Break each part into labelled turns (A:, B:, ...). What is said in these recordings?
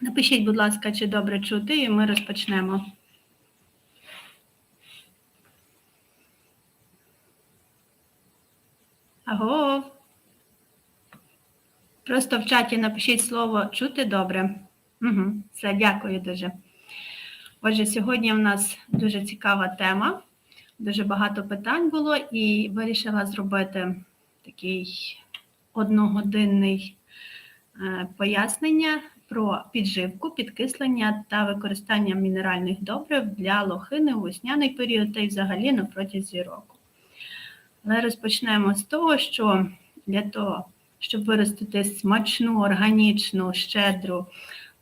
A: Напишіть, будь ласка, чи добре чути, і ми розпочнемо. Аго. Просто в чаті напишіть слово чути добре. Угу, Все, дякую дуже. Отже, сьогодні в нас дуже цікава тема, дуже багато питань було, і вирішила зробити такий одногодинний е, пояснення про підживку, підкислення та використання мінеральних добрив для лохини у весняний період та й взагалі на протязі року. Але розпочнемо з того, що для того, щоб виростити смачну, органічну, щедру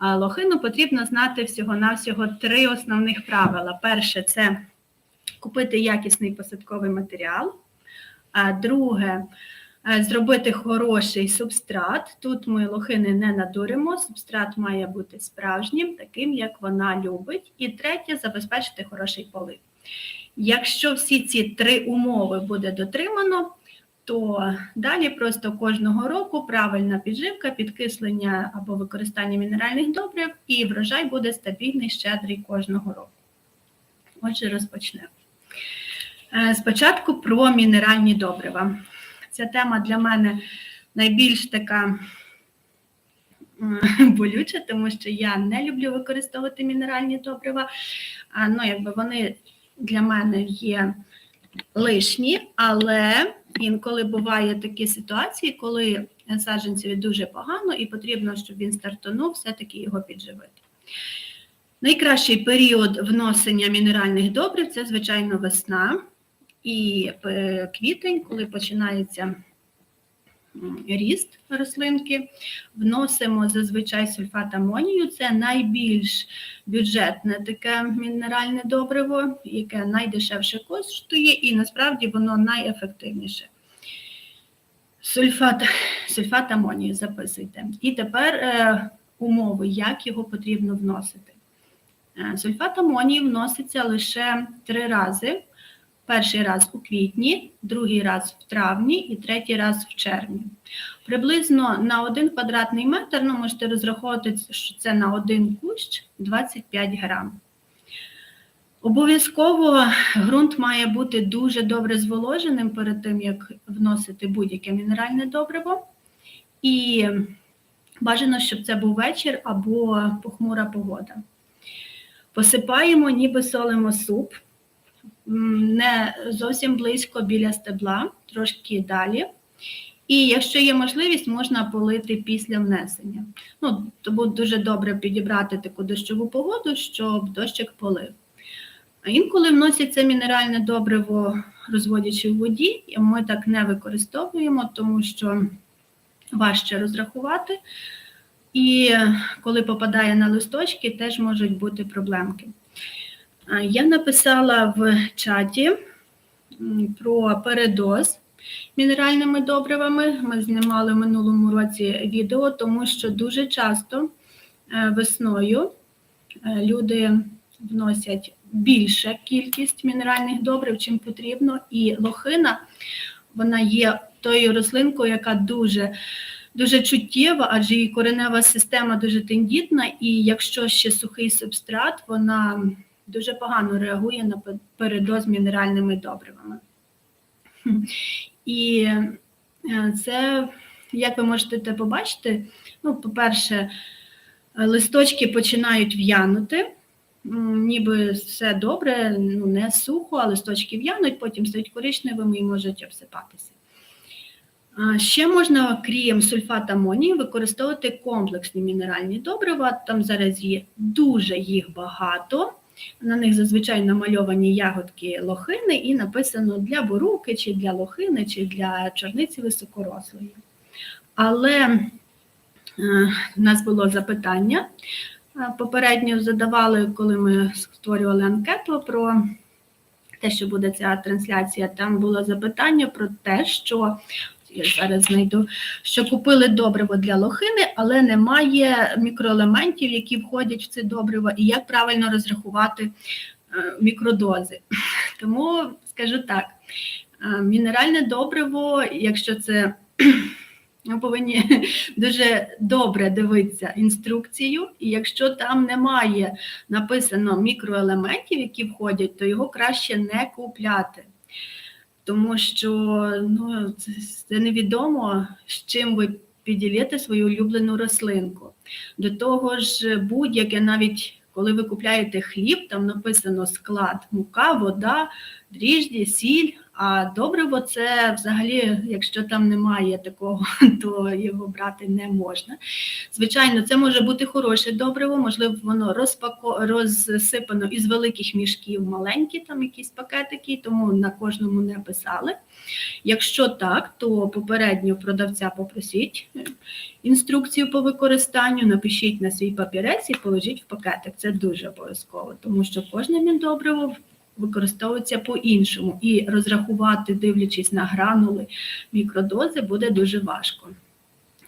A: лохину, потрібно знати всього-навсього три основних правила. Перше це купити якісний посадковий матеріал. А друге зробити хороший субстрат. Тут ми лохини не надуримо, субстрат має бути справжнім, таким, як вона любить. І третє забезпечити хороший полив. Якщо всі ці три умови буде дотримано, то далі просто кожного року правильна підживка, підкислення або використання мінеральних добрив, і врожай буде стабільний, щедрий кожного року. Отже, розпочнемо. Е, Спочатку про мінеральні добрива. Ця тема для мене найбільш така болюча, тому що я не люблю використовувати мінеральні добрива. А, Ну, якби вони для мене є лишні, але інколи буває такі ситуації, коли саджанцеві дуже погано і потрібно, щоб він стартанув, все-таки його підживити. Найкращий період вносення мінеральних добрив це, звичайно, весна і е, квітень, коли починається ріст рослинки. Вносимо зазвичай сульфат амонію. Це найбільш бюджетне таке мінеральне добриво, яке найдешевше коштує, і насправді воно найефективніше. Сульфат, сульфат амонію записуйте. І тепер е, умови, як його потрібно вносити. Е, Сульфат амонію вноситься лише три рази. Перший раз у квітні, другий раз в травні і третій раз в червні. Приблизно на один квадратний метр, ну можете розраховувати, що це на один кущ 25 грам. Обов'язково ґрунт має бути дуже добре зволоженим перед тим, як вносити будь-яке мінеральне добриво. І бажано, щоб це був вечір або похмура погода. Посипаємо, ніби солимо суп, не зовсім близько біля стебла, трошки далі. І якщо є можливість, можна полити після внесення. Ну, тому дуже добре підібрати таку дощову погоду, щоб дощик полив. А інколи вносяться мінеральне добриво, розводячи в воді, і ми так не використовуємо, тому що важче розрахувати. І коли попадає на листочки, теж можуть бути проблемки. Я написала в чаті про передоз мінеральними добривами. Ми знімали в минулому році відео, тому що дуже часто е, весною е, люди вносять більша кількість мінеральних добрив, чим потрібно, і лохина вона є тою рослинкою, яка дуже Дуже чуттєва, адже її коренева система дуже тендітна, і якщо ще сухий субстрат, вона дуже погано реагує на передоз мінеральними добривами. І е, це, як ви можете побачити, ну, по-перше, листочки починають в'янути, ніби все добре, ну, не сухо, а листочки в'януть, потім стають коричневими і можуть обсипатися. Ще можна, крім сульфата амонію, використовувати комплексні мінеральні добрива. Там зараз є дуже їх багато. На них зазвичай намальовані ягодки лохини і написано для боруки, чи для лохини, чи для чорниці високорослої. Але е, в нас було запитання. Е, Попередньо задавали, коли ми створювали анкету про те, що буде ця трансляція. Там було запитання про те, що я зараз знайду, що купили добриво для лохини, але немає мікроелементів, які входять в це добриво, і як правильно розрахувати е, мікродози. Тому скажу так: е, мінеральне добриво, якщо це Ми повинні дуже добре дивитися інструкцію, і якщо там немає написано мікроелементів, які входять, то його краще не купляти. Тому що ну, це, невідомо, з чим ви піділєте свою улюблену рослинку. До того ж, будь-яке, навіть коли ви купляєте хліб, там написано склад, мука, вода, дріжджі, сіль. А добриво це взагалі, якщо там немає такого, то його брати не можна. Звичайно, це може бути хороше добриво, можливо, воно розпако... розсипано із великих мішків маленькі, там якісь пакетики, тому на кожному не писали. Якщо так, то попередньо продавця попросіть інструкцію по використанню, напишіть на свій папірець і положіть в пакетик. Це дуже обов'язково, тому що кожне міндобриво використовується по-іншому, і розрахувати, дивлячись на гранули мікродози, буде дуже важко.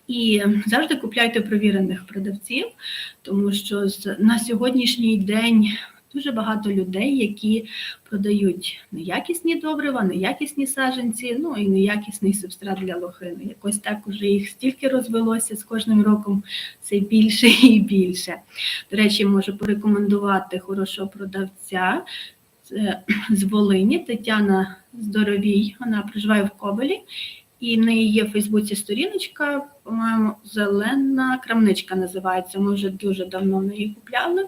A: І завжди купляйте провірених продавців, тому що на сьогоднішній день дуже багато людей, які продають неякісні добрива, неякісні саджанці, ну і неякісний субстрат для лохини. Якось так уже їх стільки розвелося з кожним роком все більше і більше. До речі, можу порекомендувати хорошого продавця. З Волині Тетяна Здоровій, вона проживає в Ковелі, і в неї є в Фейсбуці сторіночка, по-моєму, зелена крамничка називається. Ми вже дуже давно в неї купляли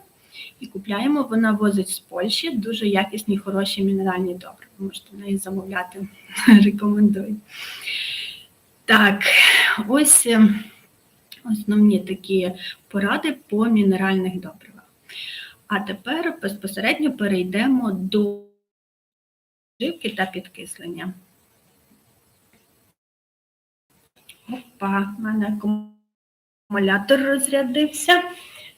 A: і купляємо. Вона возить з Польщі дуже якісні, хороші мінеральні добри. Можете в неї замовляти, рекомендую. Так, ось основні такі поради по мінеральних добривах. А тепер безпосередньо перейдемо до живки та підкислення. Опа, в мене акумулятор розрядився.